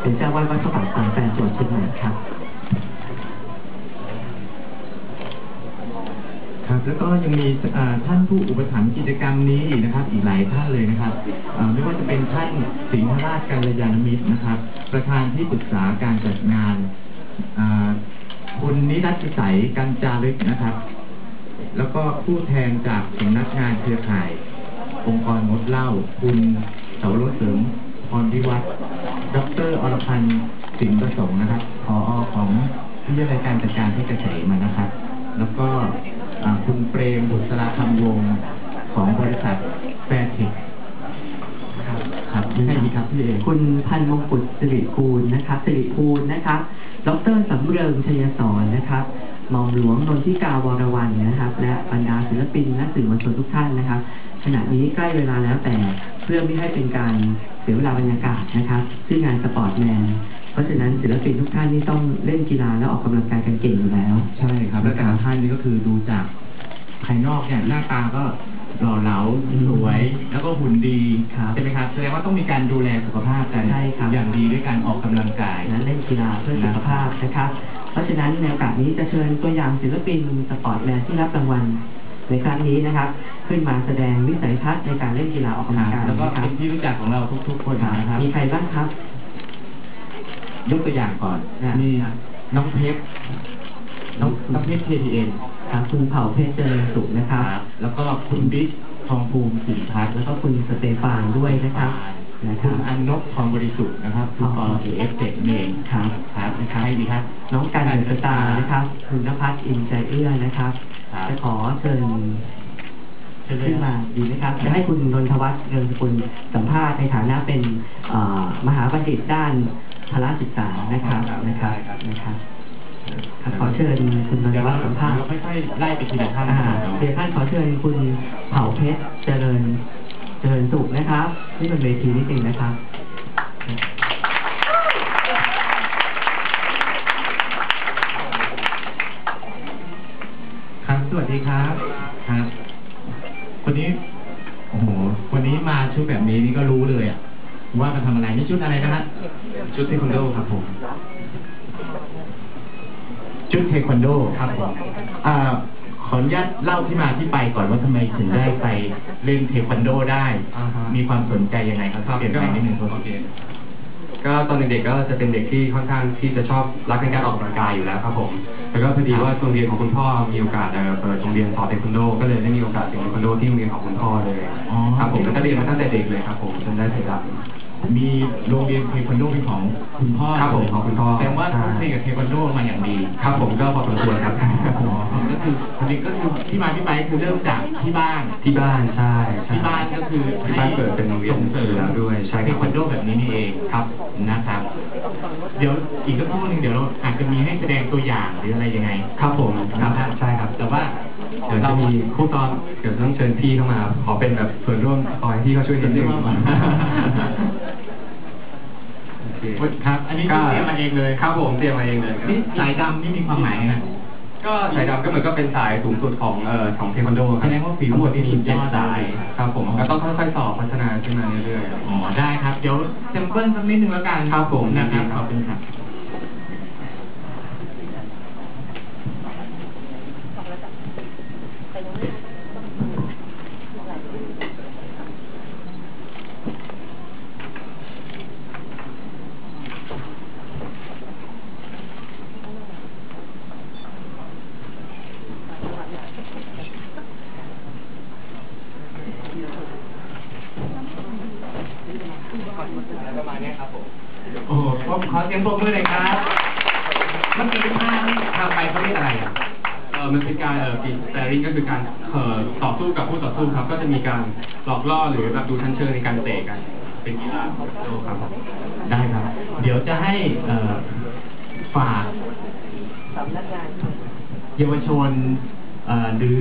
เป็นเจ้าวาดวัดพระบาทสามแปดจังหวัดเชียงใหม่ครับ ครับ แล้วก็ยังมีท่านผู้อุปถัมภ์กิจกรรมนี้อีกนะครับ อีกหลายท่านเลยนะครับไม่ว่าจะเป็นท่านสิงหราชกัลยาณมิตรนะครับ ประธานที่ปรึกษาการจัดงานคุณนิรัตติสัยกัญจารึกนะครับ แล้วก็ผู้แทนจากสำนักงานเครือข่าย องค์กรงดเหล้าคุณเสารถเสริม พรพิวัตรดรอรพันธ์สิงห์ประสงค์นะครับผอของวิทยาลัยการจัดการที่เกษมนะครับ แล้วก็คุณเปรมบุษราคำวงของบริษัทแฟร์เทคครับครับใช่ดีครับพี่เอกคุณพันมงกุฎสิริกูลนะครับสิริภูลนะครับ ดรสำเริงชัยสอนนะครับ มองหลวงนนทิกาวรวันนะครับ และบรรดาศิลปินและสื่อมวลชนทุกท่านนะครับ ขณะนี้ใกล้เวลาแล้วแต่เพื่อไม่ให้เป็นการเสียเวลาบรรยากาศนะครับซึ่งงานสปอร์ตแมนเพราะฉะนั้นศิลปินทุกท่านนี่ต้องเล่นกีฬาและออกกำลังกายกันเก่งอยู่แล้ว ใช่ครับ และแต่ละท่านนี่ก็คือดูจากภายนอกเนี่ยหน้าตาก็ หล่อเหลาสวย แล้วก็หุ่นดีครับใช่ไหมครับแสดงว่าต้องมีการดูแลสุขภาพกันใช่ครับ อย่างดีด้วยการออกกำลังกาย และเล่นกีฬาเพื่อสุขภาพนะครับ เพราะฉะนั้นในโอกาสนี้จะเชิญตัวอย่างศิลปินสปอร์ตแมนที่รับรางวัลในครั้งนี้นะครับ ขึ้นมาแสดงวิสัยทัศน์ในการเล่นกีฬาออกกำลังกายแล้วก็นะครับเป็นที่รู้จักของเราทุกๆคนนะครับ มีใครบ้างครับ ยกตัวอย่างก่อนนะนี่น้องเพชร น้องน้องเพชร KTN ครับคุณเผ่าเพชรเจริญสุขนะครับ แล้วก็คุณบิ๊กทองภูมิสิริพัฒน์แล้วก็คุณสเตฟานด้วยนะครับนะคคุรับ ณอันนบทองบริสุทธิ์นะครับคุณปอเอฟเจ็ดเองครับครับนะครับให้ดีครับ น้องกันเดอะสตาร์นะครับ คุณนภัสอินใจเอื้อนะครับ ครับ จะขอเชิญเชิญเลยขึ้นมาดีไหมครับ จะให้คุณนนทวัฒน์เรืองสกุลสัมภาษณ์ในฐานะเป็นเอ่อมหาบัณฑิตด้านพละศึกษานะครับนะครับนะครับ ครับขอเชิญคุณนนทเดี๋ยววัเราฒน์สัมภาษณ์เราค่อยๆไล่ไปทีละท่านอ่านะครับเดี๋ยวท่านขอเชิญคุณเผ่าเพชรเจริญเจริญสุขนะครับที่บนเวทีนิดหนึ่งนะครับครับสวัสดีครับครับคนนี้โอ้โหวันนี้มาชุดแบบนี้นี่ก็รู้เลยอะว่ามาทำอะไรนี่ชุดอะไรนะฮะชุดเทควันโดครับผม ชุดเทควันโดครับผมอ่าขออนุญาตเล่าที่มาที่ไปก่อนว่าทำไมถึงได้ไปเล่นเทควันโดได้ อ่าฮะ มีความสนใจยังไงครับครับเปลี่ยนแปลงนิดนึงครับโอเคก็ตอนเด็กๆก็จะเป็นเด็กที่ค่อนข้างที่จะชอบรักในการออกกำลังกายอยู่แล้วครับผม แล้วก็พอดีว่าโรงเรียนของคุณพ่อมีโอกาสเอ่อเปิดโรงเรียนสอนเทควันโด ก็เลยได้มีโอกาสเรียนเทควันโดที่โรงเรียนของคุณพ่อเลย อ๋อ ครับผมแล้วก็เรียนมาตั้งแต่เด็กเลยครับผมจนได้สายด มีโรงเรียนเทควันโดเป็นของคุณพ่อครับผมของคุณพ่อแสดงว่าใช่ต้องเรียนกับเทควันโดมาอย่างดีำครับผมก็พอสมควรครับอ๋อก็คืออันนี้ก็คือที่มาที่ไปคือเริ่มจากที่บ้านที่บ้านใช่ใช่ที่บ้านก็คือที่บ้านเปิดเป็นโรงเรียนส่งเสริมแล้วด้วยใช่เทครับควันโดแบบนี้นี่เองครับนะครับ เดี๋ยวอีกสักครู่หนึงเดี๋ยวเราอาจจะมีให้แสดงตัวอย่างหรืออะไรยังไง ครับผมนะครับใช่ครับ แต่ว่า เดี๋ยวจะมีคู่ตอนเดี๋ยวต้องเชิญพี่เข้ามา ขอเป็นแบบส่วนร่วมคอยที่เขาช่วยนิดนึงโอเคครับ อันนี้ที่เตรียมมาเองเลยครับผมเตรียมมาเองเลยครับนี่สายดำนี่มีความหมายไงก็สายดำก็เหมือนก็เป็นสายสูงสุดของเอ่อของเทควันโดครับแสดงว่าฝีมือนี่มีสุดยเจ็ดอดสายเลยครับผมก็ต้องค่อยๆสอบพัฒนาขึ้นมาเรื่อยๆอ๋อได้ครับ เดี๋ยวแซมเปิลสักนิดนึงแล้วกันครับผมนะครับยินดีขครับอบคุณครับ ประมาณนี้ครับผม โอ้โห ผมขอเสียงปรบมือหน่อยครับ เมื่อกี้ท่านี่ทำไปเขาเรียกอะไรอะ เออมันเป็นการเอ่อปีแ a ริงก็คือการเอ่อต่อสู้กับผู้ต่อสู้ครับ ก็จะมีการหลอกล่อหรือแบบดูชั้นเชิงในการเตะกัน เป็นกีฬาโลครับ ได้ครับ เดี๋ยวจะให้เอ่อฝากเยาวชนเอ่อหรือ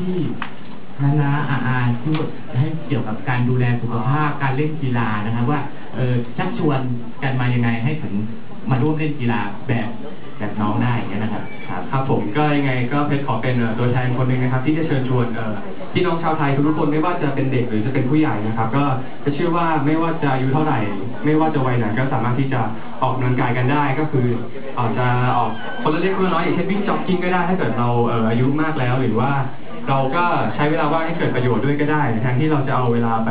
พี่ๆนานอาอาพูดให้เกี่ยวกับการดูแลสุขภาพการเล่นกีฬานะครับว่า เออชักชวนกันมายังไงให้ถึงมาร่วมเล่นกีฬาแบบแบบน้องได้อย่างเงี้ยนะครับครับ ครับผมก็ยังไงก็เพชรขอเป็นเอ่อตัวแทนคนหนึ่งนะครับ ที่จะเชิญชวนเอ่อพี่น้องชาวไทยทุกๆคนไม่ว่าจะเป็นเด็กหรือจะเป็นผู้ใหญ่นะครับ ก็จะเชื่อว่าไม่ว่าจะอายุเท่าไหร่ ไม่ว่าจะวัยไหนก็สามารถที่จะออกกำลังกายกันได้ก็คืออาจจะออกคนละเล็กคนละน้อยอย่างเช่นวิ่งจ็อกกิ้งก็ได้ถ้าเกิดเราเอ่ออายุมากแล้วหรือว่า เราก็ใช้เวลาว่างให้เกิดประโยชน์ด้วยก็ได้แทนที่เราจะเอาเวลาไป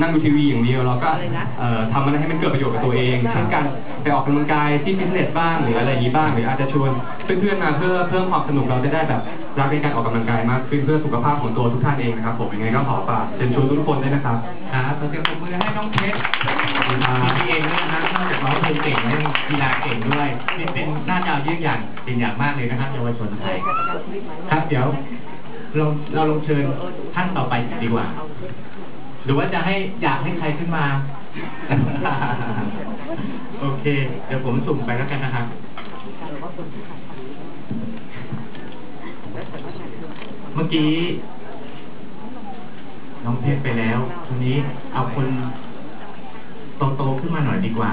นั่งดูทีวีอย่างเดียวเราก็เอ่อทำอะไรให้มันเกิดประโยชน์กับตัวเองเช่นการไปออกกำลังกายที่ฟิตเนสบ้างหรืออะไรอย่างนี้บ้าง หรืออาจจะชวนเพื่อนๆมาเพื่อเพิ่มความสนุกเราจะได้แบบรักในการออกกำลังกายมากขึ้นเพื่อสุขภาพของตัวทุกท่านเองนะครับผมยังไงก็ขอฝากเชิญชวนทุกคนด้วยนะครับครับขอเสียงปรบมือให้น้องเพชรพี่เองด้วยนะครับนอกจากร้องเพลงเก่งแล้วยังกีฬาเก่งด้วยนี่เป็นหน้าจอเยี่ยงอย่างเป็นอย่างมากเลยนะครับเยาวชนไทยครับเดี๋ยวเราเราลงเชิญท่านต่อไปดีกว่า หรือว่าจะให้อยากให้ใครขึ้นมา โอเค เดี๋ยวผมสุ่มไปแล้วกันนะครับเมื่อกี้ น้องเพชรไปแล้วทีนี้เอาคนโตๆขึ้นมาหน่อยดีกว่า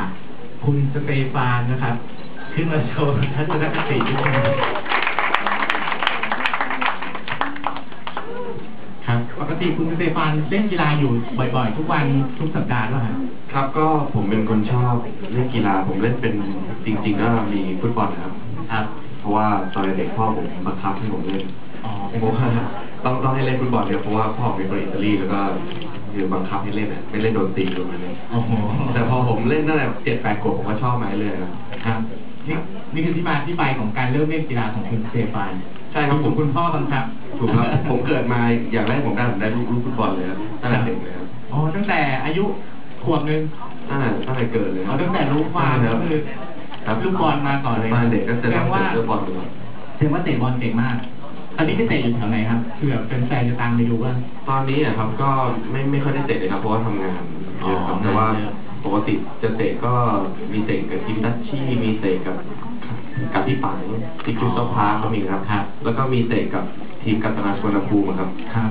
คุณสเตฟานนะครับ ขึ้นมาโชว์ทัศนคติด้วยครั ติคุณสเตฟานเล่นกีฬาอยู่บ่อยๆ ทุกวันทุกสัปดาห์แล้วฮะครับก็ผมเป็นคนชอบเล่นกีฬาผมเล่นเป็นจริงๆก็มีฟุตบอลนะครับ ครับ เพราะว่าตอนเด็กพ่อผมบังคับให้ผมเล่นอ๋อเป็นเพราะว่าต้องต้องให้เล่นฟุตบอลเนี่ยเพราะว่าพ่อผมเป็นคนอิตาลีแล้วก็คือบังคับให้เล่นอะไม่เล่นโดนตีประมาณนี้โอ้โหแต่พอผมเล่นตั้งแต่เจ็ดแปดขวบผมก็ชอบมาเรื่อยๆครับครับนี่นี่คือที่มาที่ไปของการเริ่มเล่นกีฬาของคุณสเตฟาน ใช่ครับผมคุณพ่อบังคับถูกครับ ผมเกิดมาอย่างแรกผมได้ผมได้ลูกลูกฟุตบอลเลยครับตั้งแต่เด็กเลยครับอ๋อตั้งแต่อายุขวบหนึ่งตั้งแต่ตั้งแต่เกิดเลยคอ๋รัอบตั้งแต่รู้ความใช่ก็รับคือครับลูกบอลมาก่อนเลยตอนเด็กก็จะแสดต้องงว่าเตะลูกบอลมาก่อนแสดงว่าเตะบอลเก่งมาก ตอนนี้ไปเตะอยู่แถวไหนครับเผื่อเป็นแฟนๆจะตามไปดูว่า ตอนนี้อะครับก็ไม่ไม่ค่อยได้เตะเลยครับเพราะว่าทำงานเยอะครับอ๋อแต่ว่าเยอะปกติจะเตะก็มีเตะกับทีมดัชชี่มีเตะกับ กับพี่ปังที่คริสตัลพาร์คก็มีครับ ครับ แล้วก็มีเตะกับทีมกัตนาชวนภูมิครับ ครับ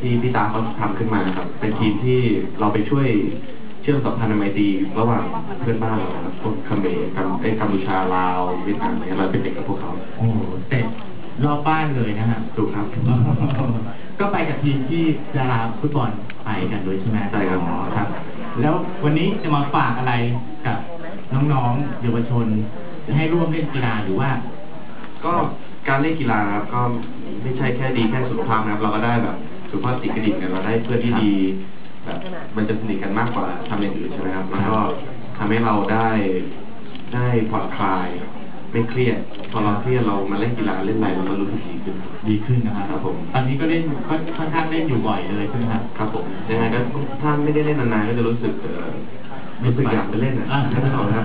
ที่พี่ตาเขาทำขึ้นมาครับ เป็นทีมที่เราไปช่วยเชื่อมสัมพันธ์ไมตรีระหว่างเพื่อนบ้านเราครับพวกเขมรกัมเอ้ยกัมพูชาลาวเวียดนามเนี่ยเราเป็นเด็กกับพวกเขา โอ้โหเตะรอบบ้านเลยนะฮะ ถูกครับ ก็ไปกับทีมที่ดาราฟุตบอลไปกันด้วยใช่ไหมใช่ครับอ๋อครับ แล้ววันนี้จะมาฝากอะไรกับน้องๆเยาวชน ให้ร่วมเล่นกีฬาหรือว่า ก็การเล่นกีฬานะครับก็ไม่ใช่แค่ดีแค่สุขภาพนะครับ เราก็ได้แบบสุขภาพติดกระดิ่งกันเราได้เพื่อนที่ดีแบบมันจะสนิทกันมากกว่าทำอย่างอื่นใช่ไหมครับแล้วก็ทำให้เราได้ได้ผ่อนคลาย ไม่เครียด พอเราเครียดเรามาเล่นกีฬาเล่นอะไรเราก็รู้สึกดีขึ้นดีขึ้นนะครับครับผม ตอนนี้ก็เล่นก็ค่อนข้างเล่นอยู่บ่อยเลยใช่ไหมครับ ครับผมยังไงก็ถ้าไม่ได้เล่นนานๆก็จะรู้สึกเออรู้สึกอยากไปเล่นอะอ่าไม่ต้องครับ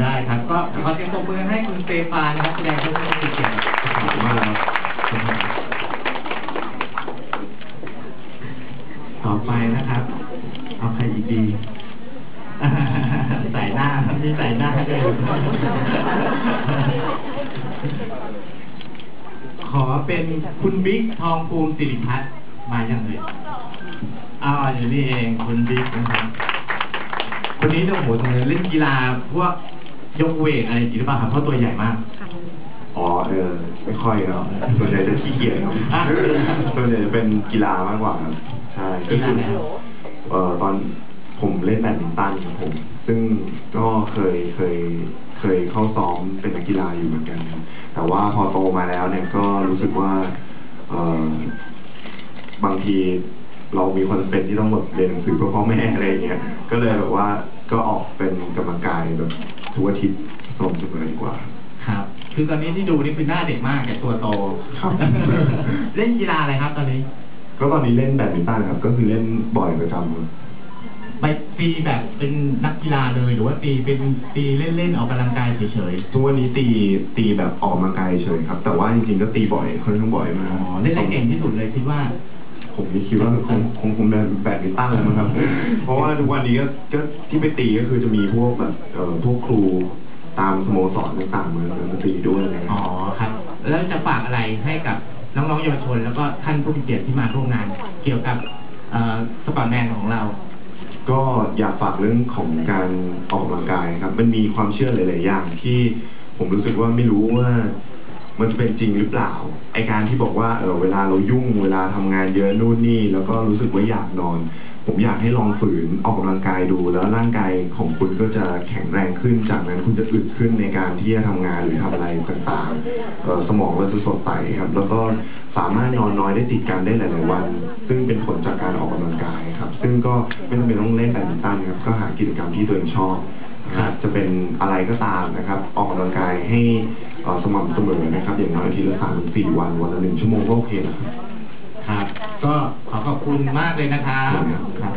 ได้ครับก็ขอเสียงปรบมือให้คุณเตฟานนะครับแสดงความเป็นเกียรติขอบคุณมากครับต่อไปนะครับ เอาใครอีกดีใส่หน้ามีใส่หน้าด้วยขอเป็นคุณบิ๊กทองภูมิสิริพัฒน์มาอย่างเลยอ้าอยู่นี่เองคุณบิ๊กนะครับคนนี้เนี่ยโอ้โหตรงนี้เล่นกีฬาพวก ยกเวทอะไรอย่างนี้หรือเปล่าครับเพราะตัวใหญ่มาก อ๋อเออไม่ค่อยครับส่วนใหญ่จะขี้เกียจครับอะ ส่วนใหญ่จะเป็นกีฬามากกว่าครับใช่ก็กีฬาคืออะไรครับเอ่อตอนผมเล่นแบดมินตันครับผม ซึ่งก็เคยเคยเคยเข้าซ้อมเป็นนักกีฬาอยู่เหมือนกันครับแต่ว่าพอโตมาแล้วเนี่ยก็รู้สึกว่าเอ่อบางทีเรามีความจำเป็นที่ต้องแบบเรียนหนังสือเพื่อพ่อแม่อะไรอย่างเงี้ยก็เลยแบบว่า ก็ออกเป็นกำลังกายแบบทุกอาทิตย์สม่ำเสมอดีกว่า ครับ คือตอนนี้ที่ดูนี่คือหน้าเด็กมากแต่ตัวโตครับ เล่นกีฬาอะไรครับตอนนี้ ก็ตอนนี้เล่นแบดมินตันครับ ก็คือเล่นบ่อยประจำครับไปตีแบบเป็นนักกีฬาเลยหรือว่าตีเป็นตีเล่นๆออกกำลังกายเฉยทุกวันนี้ตีตีแบบออกกำลังกายเฉยครับ แต่ว่าจริงๆก็ตีบ่อยค่อนข้างบ่อยๆมากอ๋อเล่นอะไรเก่งที่สุดเลยคิดว่า ผมนี่คิดว่าคงคงคงเป็นแบดมินตันแล้วมั้งครับ เพราะว่าทุกวันนี้ก็ก็ที่ไปตีก็คือจะมีพวกแบบเอ่อพวกครูตามสโมสรต่างๆมามาตีด้วยอะไรเงี้ยอ๋อครับ แล้วจะฝากอะไรให้กับน้องๆเยาวชน แล้วก็ท่านผู้มีเกียรติที่มาร่วมงาน เกี่ยวกับเอ่อสปอร์ตแมนของเรา ก็อยากฝากเรื่องของการออกกำลังกายครับ มันมีความเชื่อหลาย ๆ อย่างที่ผมรู้สึกว่าไม่รู้ว่า มันจะเป็นจริงหรือเปล่า ไอการที่บอกว่าเออเวลาเรายุ่งเวลาทำงานเยอะนู่นนี่ แล้วก็รู้สึกว่าอยากนอน ผมอยากให้ลองฝืนออกกำลังกายดู แล้วร่างกายของคุณก็จะแข็งแรงขึ้น จากนั้นคุณจะอึดขึ้นในการที่จะทำงานหรือทำอะไรต่างๆเอ่อสมองเราจะสดใสครับ แล้วก็สามารถนอนน้อยได้ติดกันได้หลายๆวัน ซึ่งเป็นผลจากการออกกำลังกายครับ ซึ่งก็ไม่จำเป็นต้องเล่นแบดมินตันครับ ก็หากิจกรรมที่ตัวเองชอบนะครับจะเป็นอะไรก็ตามนะครับ ออกกำลังกายให้ สม่ำเสมอนะครับ อย่างน้อยอาทิตย์ละสามถึงสี่วันวันละหนึ่งชั่วโมงก็โอเคแล้วครับ ครับ ก็ขอขอบคุณมากเลยนะครับครับ